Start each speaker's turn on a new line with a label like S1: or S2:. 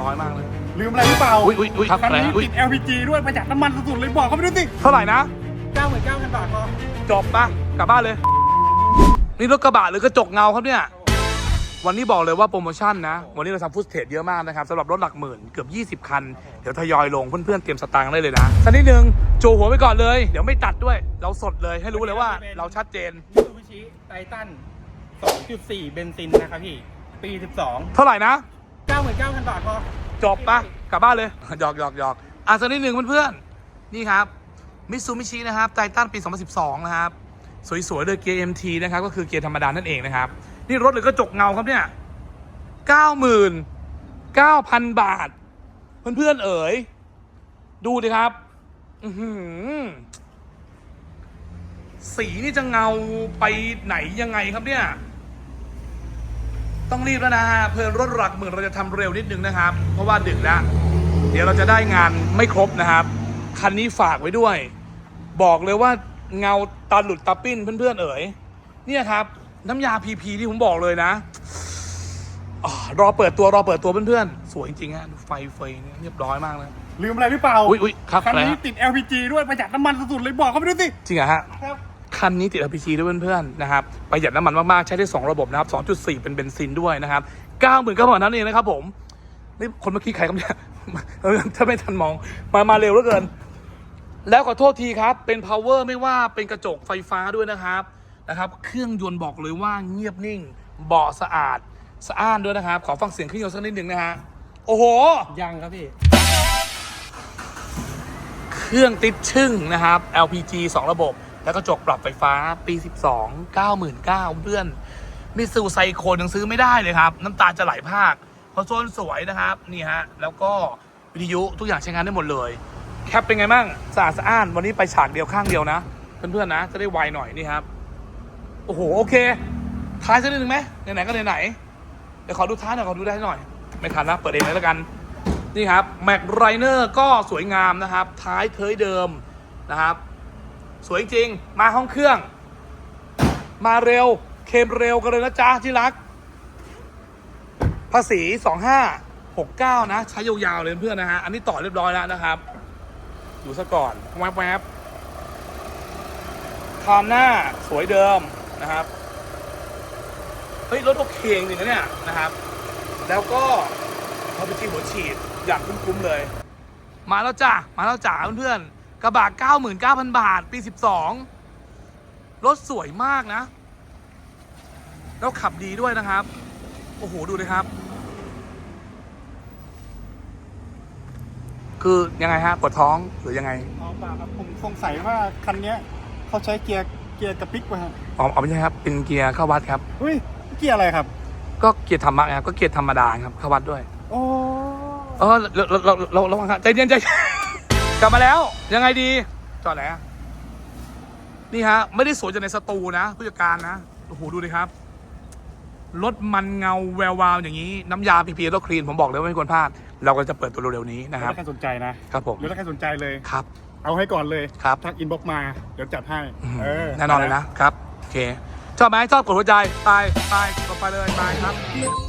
S1: ร้อยมากเลย
S2: ลืมอะไรหรือเปล่า
S1: อุ้ยอุ้ยอุ้ยครับ
S2: คัน
S1: อะไร
S2: นี้
S1: อุ้ย
S2: ติด LPG ด้วยประหยัดน้ำมันสุดๆเลยบอกเขาไปดูสิ
S1: เท่าไหร่นะ
S2: 99,000บาทพอ
S1: จบปะกลับบ้านเลย นี่รถกระบะหรือกระจกเงาครับเนี่ย วันนี้บอกเลยว่าโปรโมชั่นนะ วันนี้เราทำฟุตเทจเยอะมากนะครับสำหรับรถหลักหมื่นเกือบ 20 คัน เดี๋ยวทยอยลงเพื่อนๆเตรียมสตางค์ได้เลยนะสักนิดนึงโจหัวไปก่อนเลย เดี๋ยวไม่ตัดด้วย เราสดเลยให้รู้เลยว่าเราชัดเจน
S2: มิตซูบิชิไททัน2.4 เบนซินนะครับพี่ ปี 12
S1: เท่าไหร่นะ
S2: 99,000 บาทพอ
S1: จบปะกลับบ้านเลย หยอกหยอกหยอกอะสักนิดหนึ่งเพื่อนๆ นี่ครับมิซูมิชินะครับไททันปี 2012 นะครับ สวยๆเลยเกียร์ MT นะครับ ก็คือเกียร์ธรรมดานั่นเองนะครับ นี่รถหรือกระจกเงาครับเนี่ย 99,000 บาท เพื่อนๆ เอ๋ย ดูดิครับ อืสีนี่จะเงาไปไหนยังไงครับเนี่ย ต้องรีบแล้วนะฮะเพื่อนรถหลักหมื่นเราจะทำเร็วนิดนึงนะครับ เพราะว่าดึกแล้ว เดี๋ยวเราจะได้งานไม่ครบนะครับ คันนี้ฝากไว้ด้วย บอกเลยว่าเงาตาหลุดตาปิ้นเพื่อนๆเอ๋ยเนี่ยครับ น้ำยาพีพีที่ผมบอกเลยนะอารอเปิดตัวรอเปิดตัวเพื่อนๆ สวยจริงๆฮะดูไฟเฟยเนี่ยเรียบร้อยมากเลย
S2: ลืมอะไรหรือเปล่า
S1: อุ้ยอุ้ยครับ
S2: คัน
S1: อะไร
S2: นี้
S1: ฮะ
S2: ติด LPG ด้วยประหยัดน้ำมันสุดๆเลยบอกเขาไปดูสิ
S1: จริงเหรอฮะ
S2: ครับ
S1: คันนี้ติด LPG ด้วยเพื่อนๆนะครับประหยัดน้ำมันมากๆ ใช้ได้ 2 ระบบนะครับ 2.4 เป็นเบนซินด้วยนะครับ90,000ก็พอนั้นเองนะครับผม นี่คนเมื่อกี้ใครครับเนี่ยเออถ้าไม่ทันมอง มามาเร็วเหลือเกิน แล้วขอโทษทีครับ เป็น power ไม่ว่าเป็นกระจกไฟฟ้าด้วยนะครับนะครับ เครื่องยนต์บอกเลยว่าเงียบนิ่งเบาะสะอาดสะอ้านด้วยนะครับ ขอฟังเสียงเครื่องยนต์สักนิดหนึ่งนะฮะโอ้โห
S2: ยังครับพี่
S1: เครื่องติดชึ่งนะครับ LPG 2 ระบบ แล้วก็จกปรับไฟฟ้าปี 12 99,000เพื่อนมิสูไซโคนยังซื้อไม่ได้เลยครับ น้ำตาจะไหลภาคพราะโซนสวยนะครับ นี่ฮะ แล้วก็วิทยุทุกอย่างใช้งานได้หมดเลย แคปเป็นไงบ้างสะอาดสะอ้าน วันนี้ไปฉากเดียวข้างเดียวนะ เพื่อนๆนะ จะได้ไวหน่อยนี่ครับ โอ้โห โอเค ท้ายสักนิดนึงไหมไหนๆก็ไหนๆเดี๋ยวขอดูท้ายหน่อยขอดูได้หน่อย ไม่ทันนะเปิดเองเลยแล้วกัน นี่ครับแม็กไรเนอร์ก็สวยงามนะครับ ท้ายเทยเดิมนะครับ สวยจริง มาห้องเครื่อง มาเร็ว เคมเร็วกันเลยนะจ๊ะที่รัก ภาษี2569นะ ใช้ยาวๆเลยเพื่อนนะฮะ อันนี้ต่อเรียบร้อยแล้วนะครับ ดูซะก่อนแวบๆคามหน้าสวยเดิมนะครับ เฮ้ย รถโอเคจริงนะเนี่ยนะครับ แล้วก็พอไปที่หัวฉีดอย่างคุ้มๆเลย มาแล้วจ้ะ มาแล้วจ้าเพื่อนๆ กระบะ99,000 บาท ปี 12 รถสวยมากนะ แล้วขับดีด้วยนะครับ โอ้โห ดูเลยครับ คือยังไงฮะปวดท้องหรือยังไง
S2: อ๋อเปล่าครับผมสงสัยว่าคันเนี้ยเขาใช้เกียร์เกียร์กระปิกป่ะฮะ
S1: อ๋อเอาไม่ใช่ครับ เป็นเกียร์เข้าวัดครับ
S2: เฮ้ยเกียร์อะไรครับ
S1: ก็เกียร์ธรรมะครับ ก็เกียร์ธรรมดาครับเข้าวัดด้วย
S2: โอ้
S1: เออเราเราเราเราระวังครับใจเย็นใจเย็น กลับมาแล้วยังไงดีจอดไหนอะนี่ฮะ ไม่ได้สวยจากในสตูนะผู้จัดการนะโอ้โหดูดิครับรถมันเงาแวววาวอย่างนี้น้ำยาพีพีแล้วคลีนผมบอกเลยว่าไม่ควรพลาด เราก็จะเปิดตัวเร็วๆนี้นะค
S2: ถ้า
S1: รับ
S2: ใครสนใจนะครับ
S1: ผม
S2: หรือถ้าใครสนใจเลย
S1: ครับ
S2: เอาให้ก่อนเลย
S1: ครับ
S2: ทักอินบ็อกมาเดี๋ยวจัดให้
S1: อืม
S2: เออ
S1: แน่นอนเลยนะครับ โอเค ชอบไหมชอบกดหัวใจ ไปไปกดไปเลยไปครับ